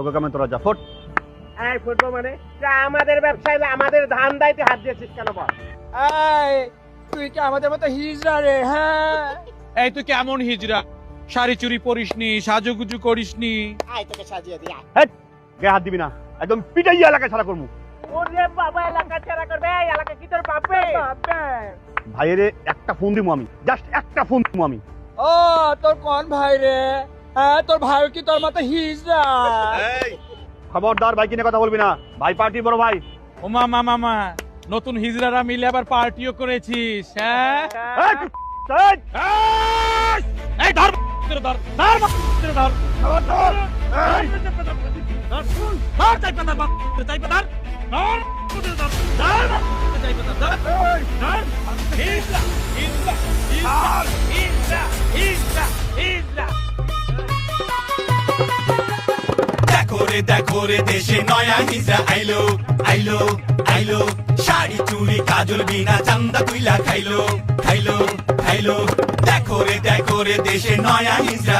তোকে কেমন তোরা যা ফোট। এই ফুটবো মানে? যা আমাদের ব্যবসায় আমাদের ধান দাইতে হাত দিয়েছিস কেন বল? এই তুই কি আমাদের মতো হিজড়া রে হ্যাঁ? এই তুই কেমন হিজরা শাড়ি চুরি পরিসনি সাজুগুজু করিসনি। আয় তোকে সাজিয়ে দিয়া গায়ে হাত দিবি না। একদম পিটাইয়া এলাকায় ছাড়া করব। ওরে বাবা এলাকা ছেড়া করবে? এই এলাকা কি তোর বাপে। ভাইয়েরে একটা ফোন দিবো আমি। জাস্ট একটা ফোন দিবো আমি। ও তোর কোন ভাই রে? হ্যাঁ তোর ভাই কি তোর মতো হিজড়া এই খবরদার ভাই কিনে কথা বলবি না ভাই পার্টি বড় ভাই ও মামা মামা নতুন হিজড়ারা মিলে আবার পার্টিও করেছিস হ্যাঁ এই, এই, এই! এই ধর ধর ধর ধর ধর ধর ধর, ধর চাই পাতার বাপ চাই পাতার ধর দেখো রে দেশে নয়া হিজরা আইলো আইলো আইলো। শাড়ি, চুড়ি, কাজল, বিনা, চান্দা তুইলা খাইলো খাইলো খাইলো। দেখো রে দেখো রে দেশে নয়া হিজরা